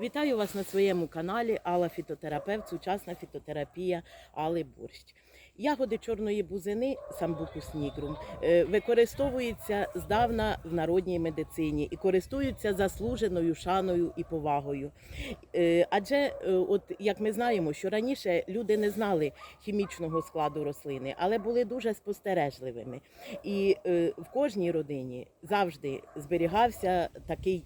Вітаю вас на своєму каналі Алла Фітотерапевт, сучасна фітотерапія Али Борщ. Ягоди чорної бузини самбукус нігрум е, використовуються здавна в народній медицині і користуються заслуженою шаною і повагою. Е, Адже, е, от як ми знаємо, що раніше люди не знали хімічного складу рослини, але були дуже спостережливими. І в кожній родині завжди зберігався такий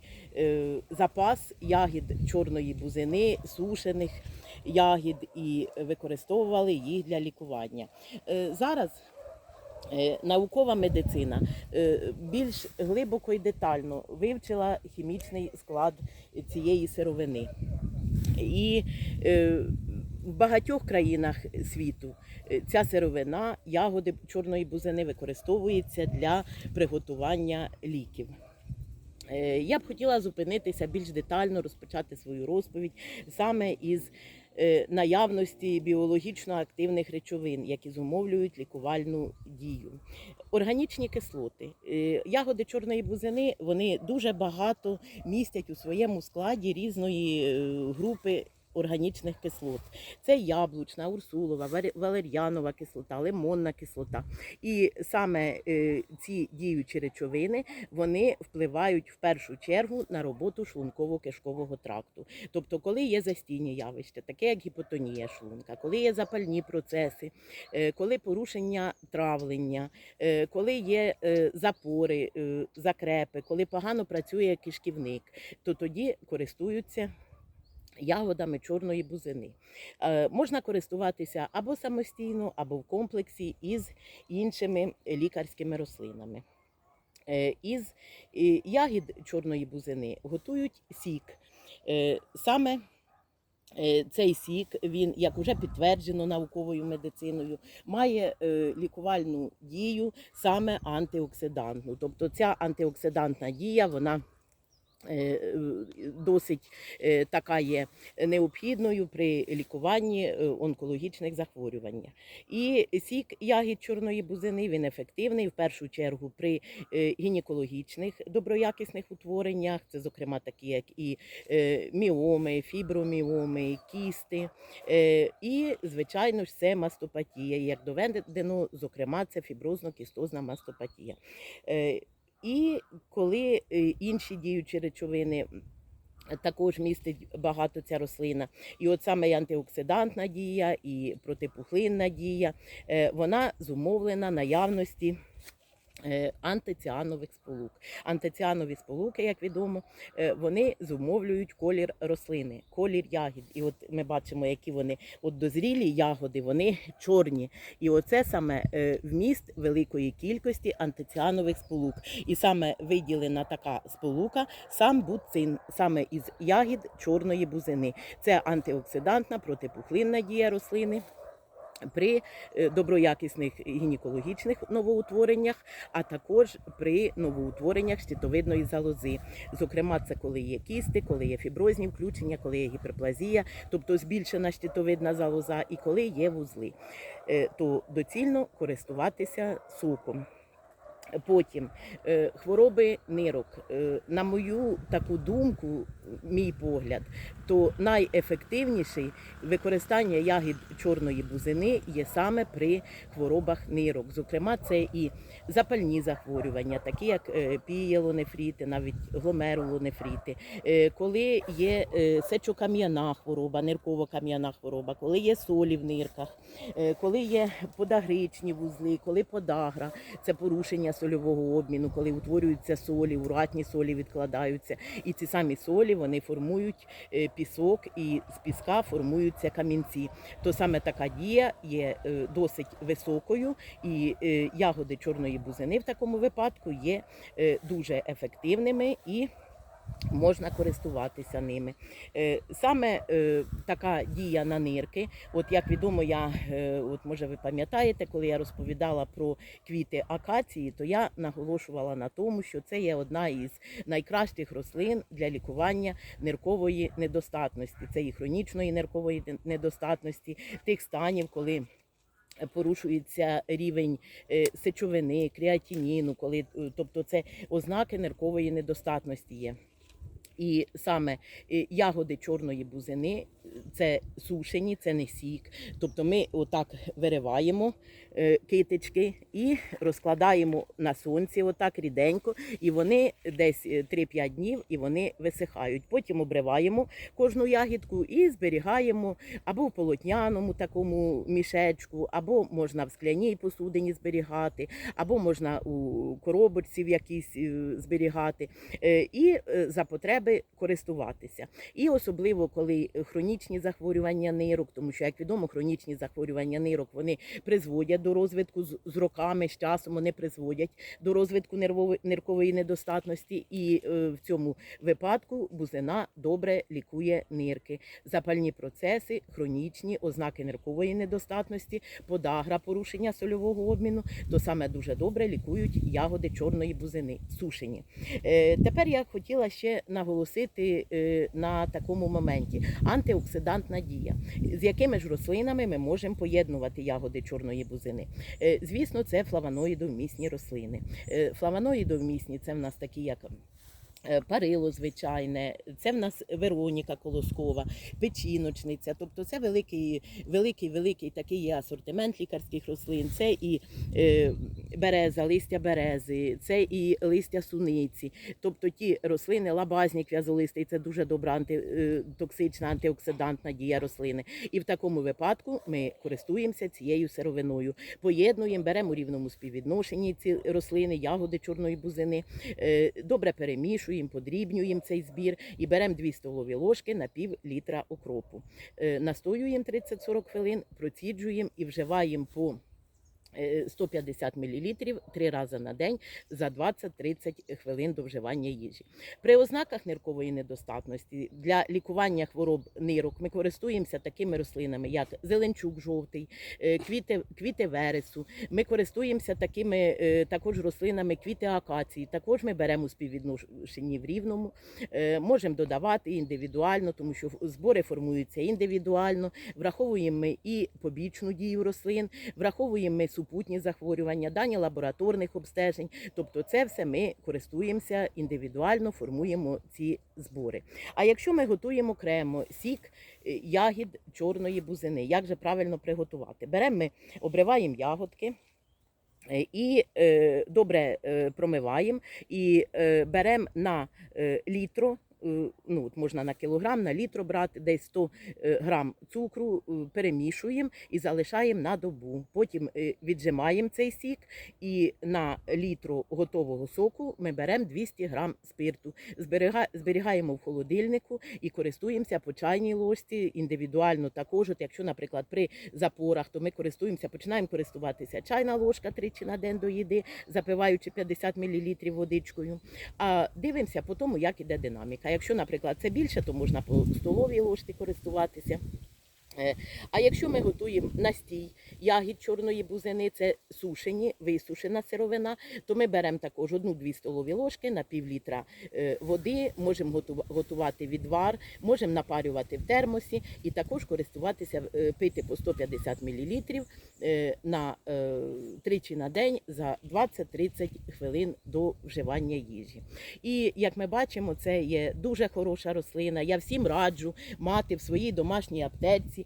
запас ягід чорної бузини, сушених ягід, і використовували їх для лікування. Е, Зараз е, наукова медицина е, більш глибоко і детально вивчила хімічний склад цієї сировини. І в багатьох країнах світу ця сировина, ягоди чорної бузини використовується для приготування ліків. Я б хотіла зупинитися більш детально, розпочати свою розповідь саме із наявності біологічно активних речовин, які зумовлюють лікувальну дію. Органічні кислоти. Е, Ягоди чорної бузини вони дуже багато містять у своєму складі різної е, групи. Органічних кислот це яблучна, урсулова, вале- валер'янова кислота, лимонна кислота. І саме е, ці діючі речовини вони впливають в першу чергу на роботу шлунково-кишкового тракту. Тобто, коли є застійні явища, таке як гіпотонія шлунка, коли є запальні процеси, е, коли порушення травлення, е, коли є запори, закрепи, коли погано працює кишківник, то тоді користуються. Ягодами чорної бузини Е, можна користуватися або самостійно, або в комплексі із іншими лікарськими рослинами. Е, Із ягід чорної бузини готують сік. Е, Саме цей сік, він, як вже підтверджено науковою медициною, має лікувальну дію саме антиоксидантну. Тобто ця антиоксидантна дія, вона досить е, така є необхідною при лікуванні е, онкологічних захворювань. І сік ягід чорної бузини він ефективний в першу чергу при е, гінекологічних доброякісних утвореннях, це зокрема такі, як і е, міоми, фіброміоми, кісти. Е, І, звичайно ж, це мастопатія. Як доведено, зокрема, це фіброзно-кістозна мастопатія. І коли е, інші діючі речовини також містить багато ця рослина. І от саме і антиоксидантна дія, і протипухлинна дія, е, вона зумовлена наявності. Е, Антиціанових сполук. Антиціанові сполуки, як відомо, е, вони зумовлюють колір рослини, колір ягід. І от ми бачимо, які вони от дозрілі ягоди, вони чорні. І оце саме е, вміст великої кількості антиціанових сполук. І саме виділена така сполука сам буцин, саме із ягід чорної бузини. Це антиоксидантна, протипухлинна дія рослини. При е, доброякісних гінекологічних новоутвореннях, а також при новоутвореннях щитовидної залози. Зокрема, це коли є кісти, коли є фіброзні включення, коли є гіперплазія, тобто збільшена щитовидна залоза, і коли є вузли, Е, то доцільно користуватися соком. Потім е, хвороби нирок. Е, На мою таку думку, мій погляд, то найефективніший використання ягід чорної бузини є саме при хворобах нирок. Зокрема, це і запальні захворювання, такі як е, пієлонефріти, навіть гломерулонефріти, коли є сечокам'яна хвороба, нирково-кам'яна хвороба, коли є солі в нирках, коли є подагричні вузли, коли подагра, це порушення сольового обміну, коли утворюються солі, уратні солі відкладаються. І ці самі солі вони формують е, пісок, і з піска формуються камінці. То саме така дія є е, досить високою, і е, ягоди чорної бузини в такому випадку є дуже ефективними і можна користуватися ними. Е, Саме е, така дія на нирки. От як відомо, я е, от може ви пам'ятаєте, коли я розповідала про квіти акації, то я наголошувала на тому, що це є одна із найкращих рослин для лікування ниркової недостатності. Це і хронічної ниркової недостатності, тих станів, коли порушується рівень сечовини, креатиніну, коли, тобто це ознаки ниркової недостатності є. І саме е, ягоди чорної бузини це сушені, це не сік. Тобто ми отак вириваємо е, китички і розкладаємо на сонці, отак ріденько, і вони десь е, 3-5 днів і вони висихають. Потім обриваємо кожну ягідку і зберігаємо або в полотняному такому мішечку, або можна в скляній посудині зберігати, або можна у коробочці в якійсь е, зберігати, е, і е, за потреби користуватися. І особливо коли хронічні захворювання нирок, тому що, як відомо, хронічні захворювання нирок вони призводять до розвитку з, роками, з часом вони призводять до розвитку нервової ниркової недостатності. І е, в цьому випадку бузина добре лікує нирки, запальні процеси, хронічні ознаки ниркової недостатності, подагра, порушення сольового обміну, то саме дуже добре лікують ягоди чорної бузини, сушені. Е, Тепер я хотіла ще наголосити е, на такому моменті антиоксидантна дія. З якими ж рослинами ми можемо поєднувати ягоди чорної бузини? Е, Звісно, це флавоноїдовмісні рослини. Е, Флавоноїдовмісні це в нас такі, як Парило звичайне, це в нас Вероніка Колоскова, печіночниця. Тобто це великий, великий, великий такий є асортимент лікарських рослин. Це і е, береза, листя берези, це і листя суниці. Тобто ті рослини, лабазник в'язолистий, це дуже добра антитоксична, антиоксидантна дія рослини. І в такому випадку ми користуємося цією сировиною. Поєднуємо, беремо у рівному співвідношенні ці рослини, ягоди чорної бузини, е, добре перемішуємо, подрібнюємо цей збір і беремо 2 столові ложки на пів літра окропу. Е, Настоюємо 30-40 хвилин, проціджуємо і вживаємо по 150 мл три рази на день за 20-30 хвилин до вживання їжі. При ознаках ниркової недостатності для лікування хвороб нирок ми користуємося такими рослинами, як зеленчук жовтий, е, квіти, квіти вересу. Ми користуємося такими е, також рослинами квіти акації. Також ми беремо у співвідношенні в рівному. Е, Можемо додавати індивідуально, тому що збори формуються індивідуально. Враховуємо ми і побічну дію рослин, враховуємо ми супутні захворювання, дані лабораторних обстежень. Тобто, це все ми користуємося індивідуально, формуємо ці збори. А якщо ми готуємо окремо сік е, ягід чорної бузини, як же правильно приготувати? Беремо ми, обриваємо ягодки. е, І е, добре промиваємо і беремо на літро, е, ну от можна на кілограм, на літро брати, десь 100 е, грам цукру, е, перемішуємо і залишаємо на добу. Потім е, віджимаємо цей сік і на літру готового соку ми беремо 200 грам спирту, зберігаємо в холодильнику і користуємося по чайній ложці індивідуально також. От якщо, наприклад, при запорах, то ми користуємося, починаємо користуватися чайна ложка тричі на день до їди, запиваючи 50 мл водичкою. А дивимося по тому, як іде динаміка. Якщо, наприклад, це більше, то можна по столовій ложці користуватися. Е, А якщо ми готуємо настій ягід чорної бузини, це сушені, висушена сировина, то ми беремо також одну-дві столові ложки на пів літра е, води, можемо готувати відвар, можемо напарювати в термосі і також користуватися, е, пити по 150 мл на тричі на день за 20-30 хвилин до вживання їжі. І як ми бачимо, це є дуже хороша рослина. Я всім раджу мати в своїй домашній аптеці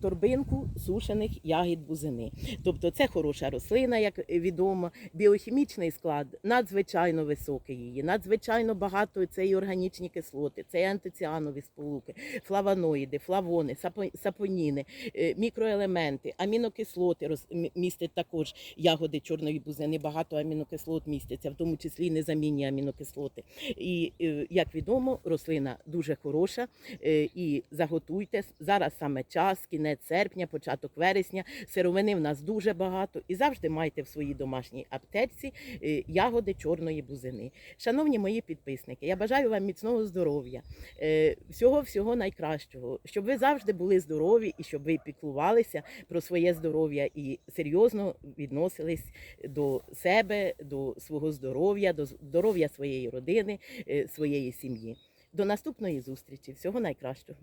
торбинку сушених ягід бузини. Тобто це хороша рослина, як відомо. Біохімічний склад надзвичайно високий її, надзвичайно багато це і органічні кислоти, це і антиціанові сполуки, флавоноїди, флавони, сапоніни, е, мікроелементи, амінокислоти роз- мі- містять також ягоди чорної бузини. Багато амінокислот містяться, в тому числі незамінні амінокислоти. І е, як відомо, рослина дуже хороша. е, І заготуйте зараз саме час, кінець серпня, початок вересня. Сировини в нас дуже багато, і завжди майте в своїй домашній аптеці е, ягоди чорної бузини. Шановні мої підписники, я бажаю вам міцного здоров'я, е, всього всього найкращого, щоб ви завжди були здорові і щоб ви піклувалися про своє здоров'я і серйозно відносились до себе, до свого здоров'я, до здоров'я своєї родини, е, своєї сім'ї. До наступної зустрічі. Всього найкращого.